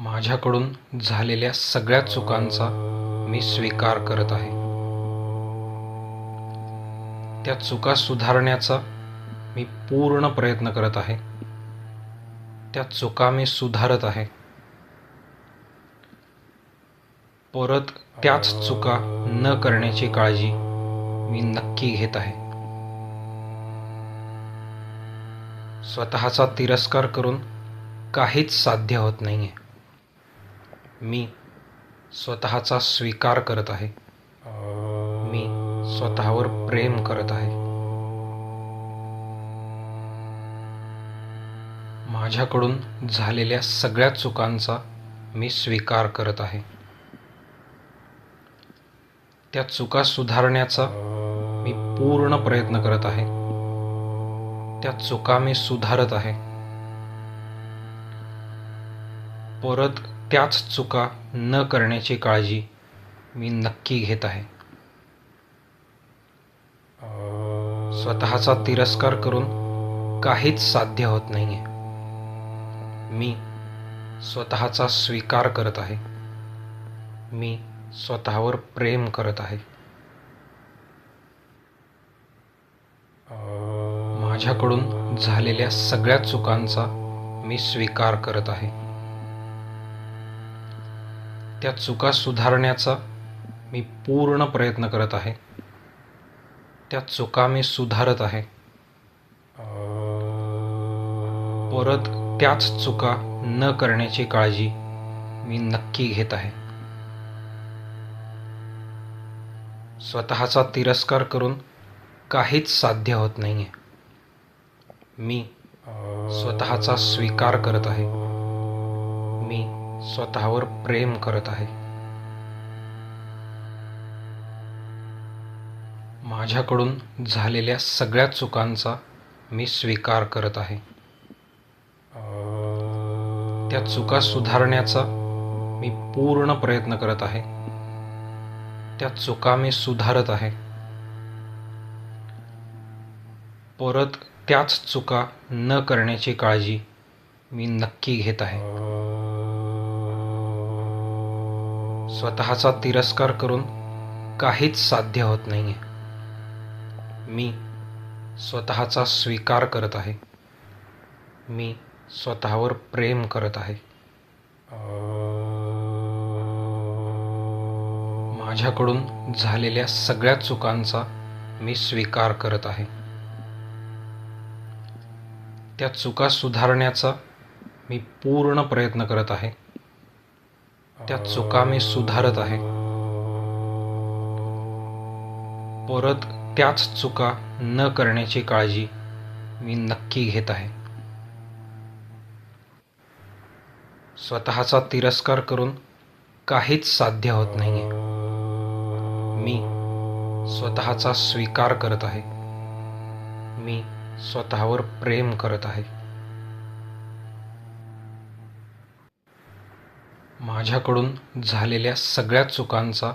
माझ्याकडून झालेल्या सगळ्या चुकांचा मी स्वीकार करत आहे. त्या चुका सुधारण्याचा मी पूर्ण प्रयत्न करत आहे. त्या चुका मी सुधारत आहे. परत त्याच चुका न करण्याची काळजी मी नक्की घेत आहे. स्वतःचा तिरस्कार करून काहीच साध्य होत नाही आहे मी स्वतःचा स्वीकार करत आहे. मी स्वतःवर प्रेम करत आहे. माझ्याकडून झालेल्या सगळ्या चुकांचा मी स्वीकार करत आहे. त्या चुका सुधारण्याचा मी पूर्ण प्रयत्न करत आहे. त्या चुका मी सुधारत आहे. परत त्याच चुका न करण्याची काळजी मी नक्की घेत आहे. स्वतःचा तिरस्कार करून काहीच साध्य होत नाही आहे मी स्वतःचा स्वीकार करत आहे. मी स्वतःवर प्रेम करत आहे. माझ्याकडून झालेल्या सगळ्या चुकांचा मी स्वीकार करत आहे. त्या चुका सुधारण्याचा मी पूर्ण प्रयत्न करत आहे. त्या चुका मी सुधारत आहे. परत त्याच चुका न करण्याची काळजी मी नक्की घेत आहे. स्वतःचा तिरस्कार करून काहीच साध्य होत नाही आहे मी स्वतःचा स्वीकार करत आहे. मी स्वतःवर प्रेम करत आहे. माझ्याकडून झालेल्या सगळ्या चुकांचा मी स्वीकार करत आहे. त्या चुका सुधारण्याचा मी पूर्ण प्रयत्न करत आहे. त्या चुका मी सुधारत आहे. परत त्याच चुका न करण्याची काळजी मी नक्की घेत आहे. स्वतःचा तिरस्कार करून काहीच साध्य होत नाही आहे मी स्वतःचा स्वीकार करत आहे. मी स्वतःवर प्रेम करत आहे. माझ्याकडून झालेल्या सगळ्या चुकांचा मी स्वीकार करत आहे. त्या चुका सुधारण्याचा मी पूर्ण प्रयत्न करत आहे. त्या चुका मी सुधारत आहे. परत त्याच चुका न करण्याची काळजी मी नक्की घेत आहे. स्वतःचा तिरस्कार करून काहीच साध्य होत नाही आहे मी स्वतःचा स्वीकार करत आहे. मी स्वतःवर प्रेम करत आहे. माझ्याकडून झालेल्या सगळ्या चुकांचा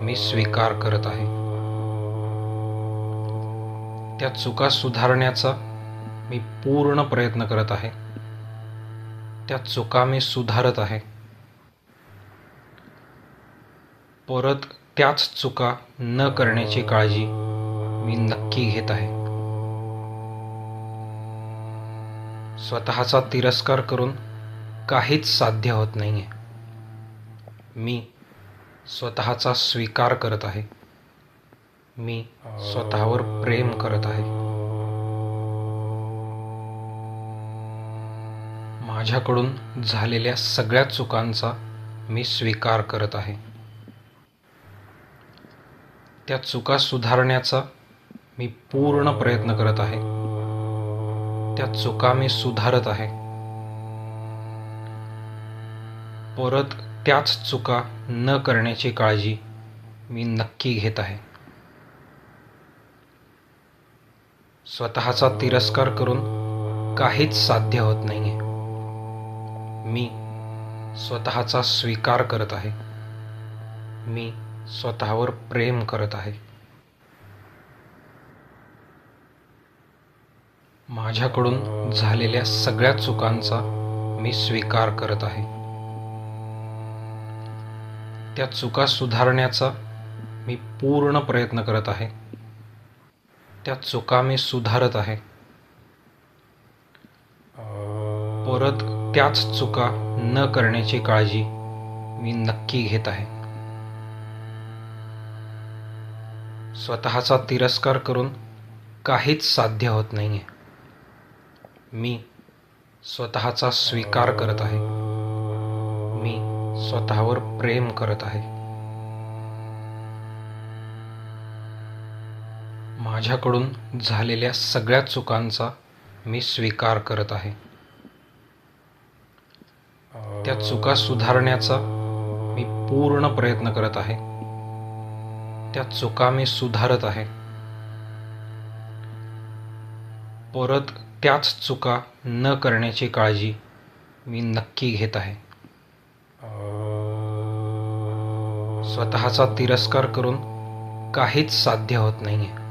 मी स्वीकार करत आहे. त्या चुका सुधारण्याचा मी पूर्ण प्रयत्न करत आहे. त्या चुका मी सुधारत आहे. परत त्याच चुका न करण्याची काळजी मी नक्की घेत आहे. स्वतःचा तिरस्कार करून काहीच साध्य होत नाही आहे मी स्वतःचा स्वीकार करत आहे. मी स्वतःवर प्रेम करत आहे. माझ्याकडून झालेल्या सगळ्या चुकांचा मी स्वीकार करत आहे. त्या चुका सुधारण्याचा मी पूर्ण प्रयत्न करत आहे. त्या चुका मी सुधारत आहे. परत त्याच चुका न करण्याची काळजी मी नक्की घेत आहे. स्वतःचा तिरस्कार करून काहीच साध्य होत नाही आहे मी स्वतःचा स्वीकार करत आहे. मी स्वतःवर प्रेम करत आहे. माझ्याकडून झालेल्या सगळ्या चुकांचा मी स्वीकार करत आहे. त्या चुका सुधारण्याचा मी पूर्ण प्रयत्न करत आहे. त्या चुका मी सुधारत आहे. परत त्याच चुका न करण्याची काळजी मी नक्की घेत आहे. स्वतःचा तिरस्कार करून काहीच साध्य होत नाही आहे मी स्वतःचा स्वीकार करत आहे. स्वतःवर प्रेम करत आहे. माझ्याकडून झालेल्या सगळ्या चुकांचा मी स्वीकार करत आहे. त्या चुका सुधारण्याचा मी पूर्ण प्रयत्न करत आहे. त्या चुका मी सुधारत आहे. परत त्याच चुका न करण्याची काळजी मी नक्की घेत आहे. स्वतःचा तिरस्कार करून काहीच साध्य होत नाही आहे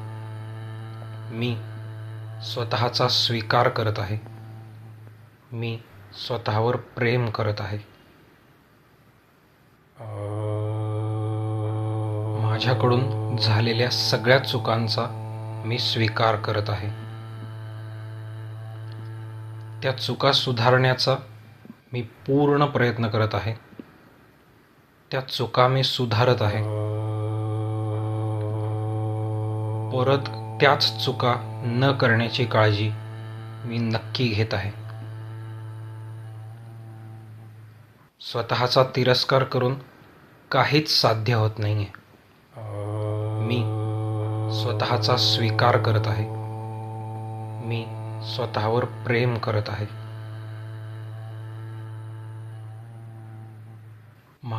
मी स्वतःचा स्वीकार करत आहे. मी स्वतःवर प्रेम करत आहे. माझ्याकडून झालेल्या सगळ्या चुकांचा मी स्वीकार करत आहे. त्या चुका सुधारण्याचा मी पूर्ण प्रयत्न करत आहे. त्या चुका मी सुधारत आहे. परत त्याच चुका न करण्याची काळजी मी नक्की घेत आहे. स्वतःचा तिरस्कार करून काहीच साध्य होत नाही आहे मी स्वतःचा स्वीकार करत आहे. मी स्वतःवर प्रेम करत आहे.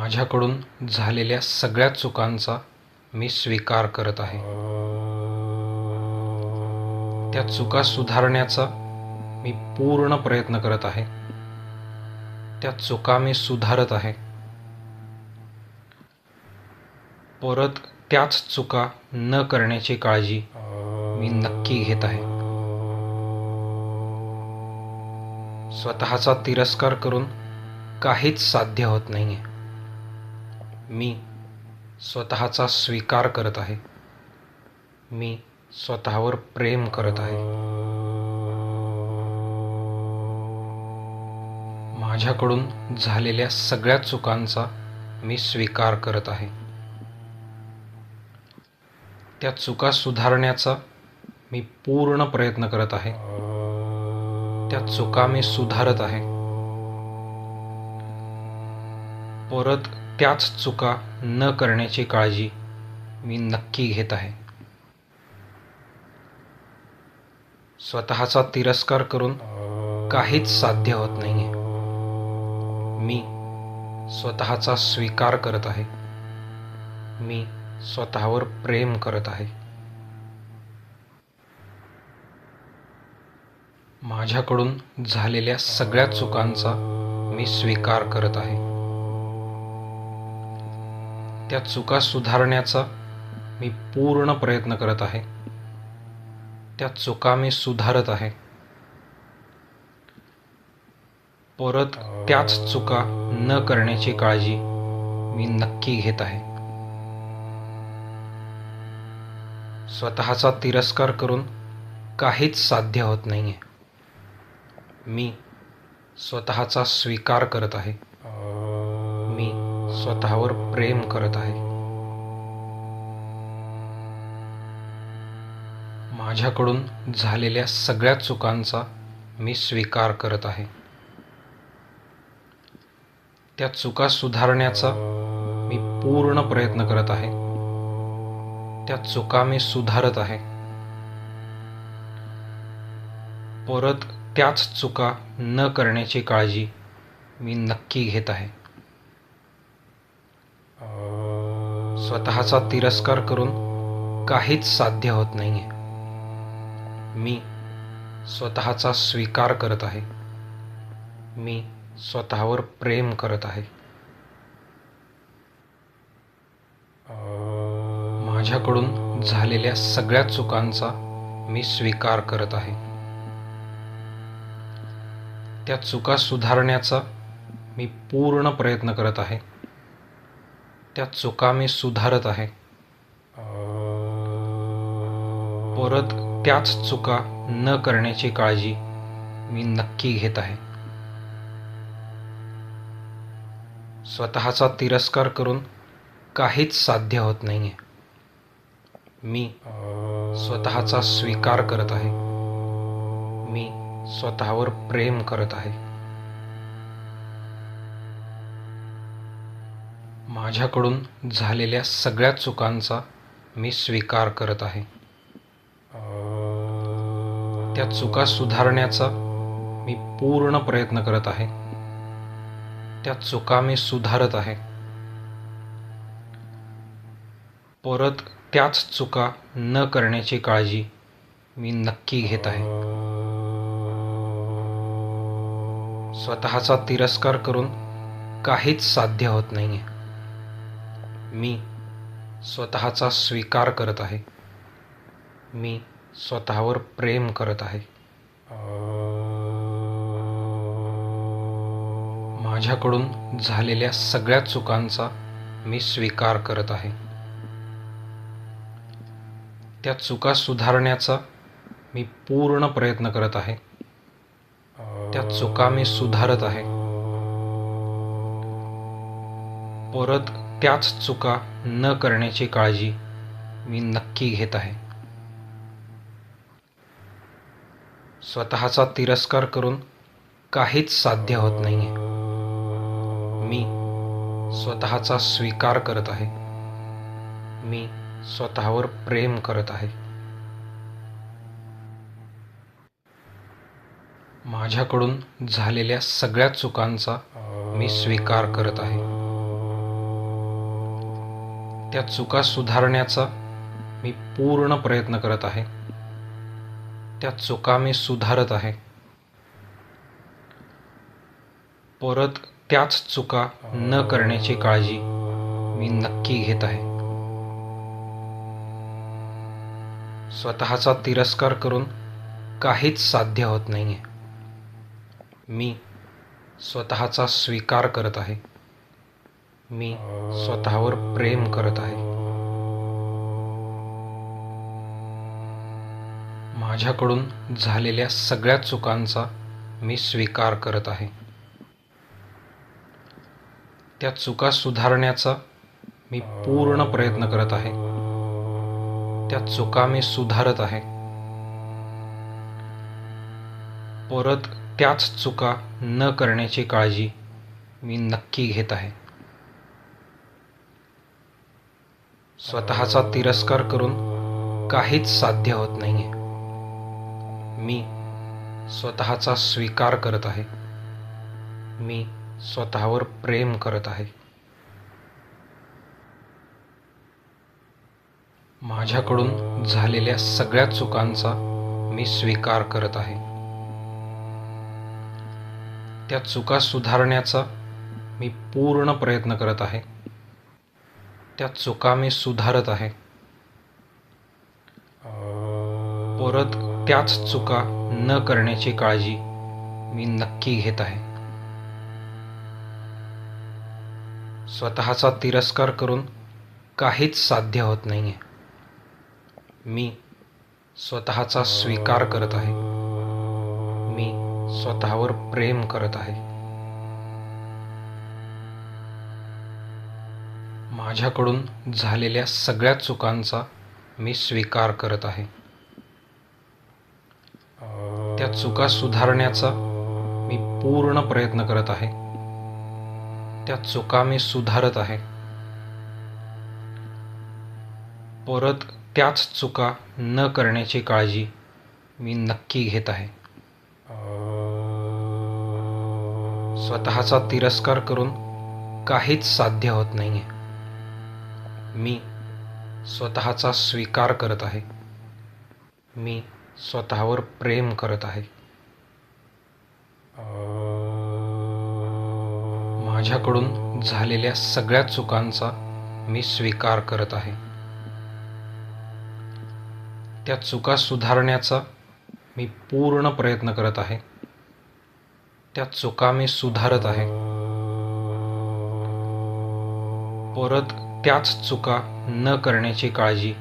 माझ्याकडून झालेल्या सगळ्या चुकांचा मी स्वीकार करत आहे. त्या चुका सुधारण्याचा मी पूर्ण प्रयत्न करत आहे. त्या चुका मी सुधारत आहे. परत त्याच चुका न करण्याची काळजी मी नक्की घेत आहे. स्वतःचा तिरस्कार करून काहीच साध्य होत नाही आहे मी स्वतःचा स्वीकार करत आहे. मी स्वतःवर प्रेम करत आहे. माझ्याकडून झालेल्या सगळ्या चुकांचा मी स्वीकार करत आहे. त्या चुका सुधारण्याचा मी पूर्ण प्रयत्न करत आहे. त्या चुका मी सुधारत आहे. परत त्याच चुका न करण्याची काळजी मी नक्की घेत आहे. स्वतःचा तिरस्कार करून काहीच साध्य होत नाही आहे मी स्वतःचा स्वीकार करत आहे. मी स्वतःवर प्रेम करत आहे. माझ्याकडून झालेल्या सगळ्या चुकांचा मी स्वीकार करत आहे. त्या चुका सुधारण्याचा मी पूर्ण प्रयत्न करत आहे. त्या चुका मी सुधारत आहे. परत त्याच चुका न करण्याची काळजी मी नक्की घेत आहे. स्वतःचा तिरस्कार करून काहीच साध्य होत नाही आहे मी स्वतःचा स्वीकार करत आहे. मी स्वतःवर प्रेम करत आहे. माझ्याकडून झालेल्या सगळ्या चुकांचा मी स्वीकार करत आहे. त्या चुका सुधारण्याचा मी पूर्ण प्रयत्न करत आहे. त्या चुका मी सुधारत आहे. परत त्याच चुका न करण्याची काळजी मी नक्की घेत आहे. स्वतःचा तिरस्कार करून काहीच साध्य होत नाही आहे मी स्वतःचा स्वीकार करत आहे. मी स्वतःवर प्रेम करत आहे. माझ्याकडून झालेल्या सगळ्या चुकांचा मी स्वीकार करत आहे. त्या चुका सुधारण्याचा मी पूर्ण प्रयत्न करत आहे. त्या चुका मी सुधारत आहे. परत त्याच चुका न करण्याची काळजी मी नक्की घेत आहे. स्वतःचा तिरस्कार करून काहीच साध्य होत नाहीये. मी स्वतःचा स्वीकार करत आहे. मी स्वतःवर प्रेम करत आहे. माझ्याकडून झालेल्या सगळ्या चुकांचा मी स्वीकार करत आहे. त्या चुका सुधारण्याचा मी पूर्ण प्रयत्न करत आहे. त्या चुका मी सुधारत आहे. परत त्याच चुका न करण्याची काळजी मी नक्की घेत आहे. स्वतःचा तिरस्कार करून काहीच साध्य होत नाही आहे मी स्वतःचा स्वीकार करत आहे. मी स्वतःवर प्रेम करत आहे. माझ्याकडून झालेल्या सगळ्या चुकांचा मी स्वीकार करत आहे. त्या चुका सुधारण्याचा मी पूर्ण प्रयत्न करत आहे. त्या चुका मी सुधारत आहे. परत त्याच चुका न करण्याची काळजी मी नक्की घेत आहे. स्वतःचा तिरस्कार करून काहीच साध्य होत नाहीये. मी स्वतःचा स्वीकार करत आहे. मी स्वतःवर प्रेम करत आहे. माझ्याकडून झालेल्या सगळ्या चुकांचा मी स्वीकार करत आहे. त्या चुका सुधारण्याचा मी पूर्ण प्रयत्न करत आहे. त्या चुका मी सुधारत आहे. परत त्याच चुका न करण्याची काळजी मी नक्की घेत आहे. स्वतःचा तिरस्कार करून काहीच साध्य होत नाही आहे मी स्वतःचा स्वीकार करत आहे. मी स्वतःवर प्रेम करत आहे. माझ्याकडून झालेल्या सगळ्या चुकांचा मी स्वीकार करत आहे. त्या चुका सुधारण्याचा मी पूर्ण प्रयत्न करत आहे. त्या चुका मी सुधारत आहे. परत त्याच चुका न करण्याची काळजी मी नक्की घेत आहे. स्वतःचा तिरस्कार करून काहीच साध्य होत नाहीये. मी स्वतःचा स्वीकार करत आहे. मी स्वतःवर प्रेम करत आहे. माझ्याकडून झालेल्या सगळ्या चुकांचा मी स्वीकार करत आहे. त्या चुका सुधारण्याचा मी पूर्ण प्रयत्न करत आहे. त्या चुका मी सुधारत आहे. परत त्याच चुका न करण्याची काळजी मी नक्की घेत आहे. स्वतःचा तिरस्कार करून काहीच साध्य होत नाही आहे मी स्वतःचा स्वीकार करत आहे. मी स्वतःवर प्रेम करत आहे. माझ्याकडून झालेल्या सगळ्या चुकांचा मी स्वीकार करत आहे. त्या चुका सुधारण्याचा मी पूर्ण प्रयत्न करत आहे. त्या चुका मी सुधारत आहे. परत त्याच चुका न करण्याची काळजी मी नक्की घेत आहे. स्वतःचा तिरस्कार करून काहीच साध्य होत नाहीये. मी स्वतःचा स्वीकार करत आहे. मी स्वतःवर प्रेम करत आहे. माझ्याकडून झालेल्या सगळ्या चुकांचा मी स्वीकार करत आहे. त्या चुका सुधारण्याचा मी पूर्ण प्रयत्न करत आहे. त्या चुका मी सुधारत आहे. परत त्याच चुका न करण्याची काळजी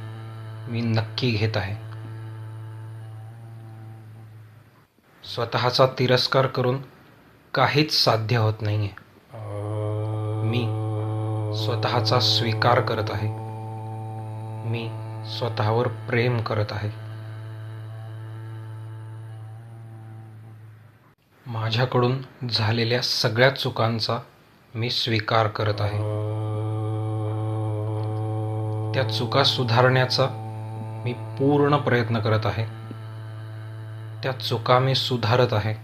मी नक्की घेत आहे. स्वतःचा तिरस्कार करून काहीच साध्य होत नाही आहे मी स्वतःचा स्वीकार करत आहे. मी स्वतःवर प्रेम करत आहे. माझ्याकडून झालेल्या सगळ्या चुकांचा मी स्वीकार करत आहे. त्या चुका सुधारण्याचा मी पूर्ण प्रयत्न करत आहे. त्या चुका मी सुधारत आहे.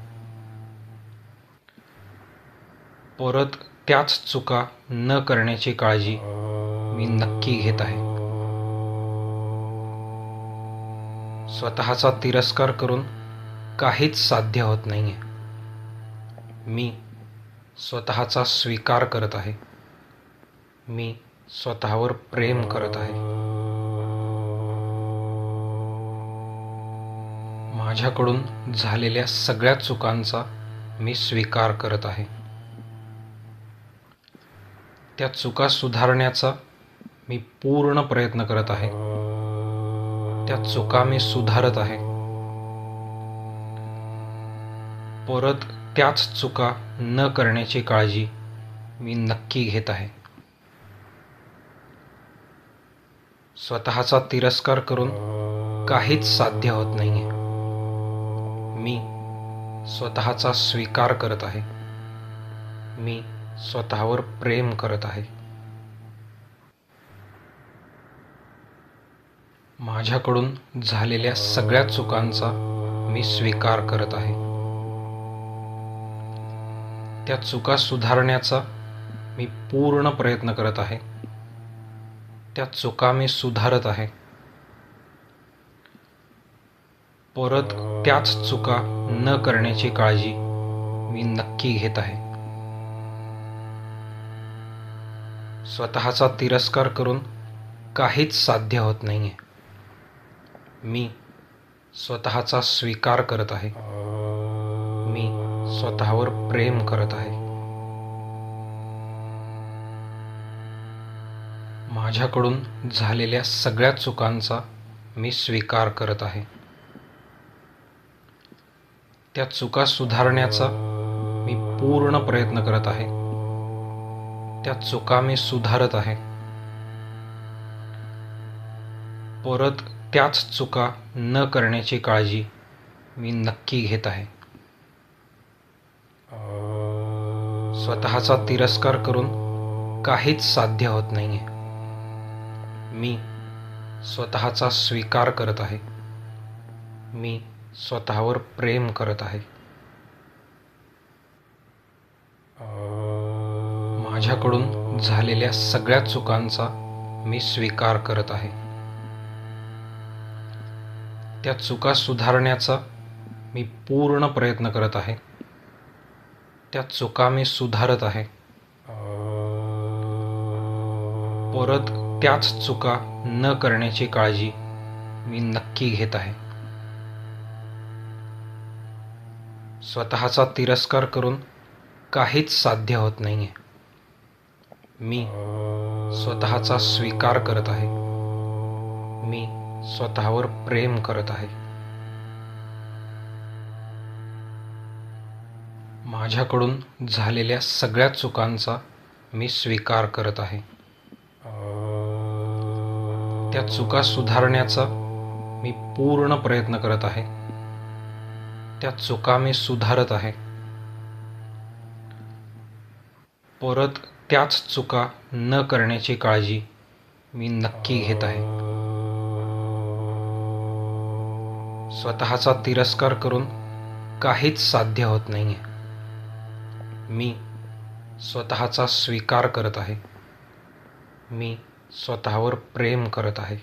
परत त्याच चुका न करण्याची काळजी मी नक्की घेत आहे. स्वतःचा तिरस्कार करून काहीच साध्य होत नाही आहे मी स्वतःचा स्वीकार करत आहे. मी स्वतःवर प्रेम करत आहे. माझ्याकडून झालेल्या सगळ्या चुकांचा मी स्वीकार करत आहे. त्या चुका सुधारण्याचा मी पूर्ण प्रयत्न करत आहे. त्या चुका मी सुधारत आहे. परत त्याच चुका न करण्याची काळजी मी नक्की घेत आहे. स्वतःचा तिरस्कार करून काहीच साध्य होत नाही आहे मी स्वतःचा स्वीकार करत आहे. मी स्वतःवर प्रेम करत आहे. माझ्याकडून झालेल्या सगळ्या चुकांचा मी स्वीकार करत आहे. त्या चुका सुधारण्याचा मी पूर्ण प्रयत्न करत आहे. त्या चुका मी सुधारत आहे. परत त्याच चुका न करण्याची काळजी मी नक्की घेत आहे. स्वतःचा तिरस्कार करून काहीच साध्य होत नाही आहे मी स्वतःचा स्वीकार करत आहे. मी स्वतःवर प्रेम करत आहे. माझ्याकडून झालेल्या सगळ्या चुकांचा मी स्वीकार करत आहे. त्या चुका सुधारण्याचा मी पूर्ण प्रयत्न करत आहे. त्या चुका मी सुधारत आहे. परत त्याच चुका न करण्याची काळजी मी नक्की घेत आहे. स्वतःचा तिरस्कार करून काहीच साध्य होत नाही आहे मी स्वतःचा स्वीकार करत आहे. मी स्वतःवर प्रेम करत आहे. माझ्याकडून झालेल्या सगळ्या चुकांचा मी स्वीकार करत आहे. त्या चुका सुधारण्याचा मी पूर्ण प्रयत्न करत आहे. त्या चुका मी सुधारत आहे. परत त्याच चुका न करण्याची काळजी मी नक्की घेत आहे. स्वतःचा तिरस्कार करून काहीच साध्य होत नाही आहे मी स्वतःचा स्वीकार करत आहे. मी स्वतःवर प्रेम करत आहे. माझ्याकडून झालेल्या सगळ्या चुकांचा मी स्वीकार करत आहे. त्या चुका सुधारण्याचा मी पूर्ण प्रयत्न करत आहे. त्या चुका मी सुधारत आहे. परत त्याच चुका न करण्याची काळजी मी नक्की घेत आहे. स्वतःचा तिरस्कार करून काहीच साध्य होत नाही आहे मी स्वतःचा स्वीकार करत आहे. मी स्वतःवर प्रेम करत आहे.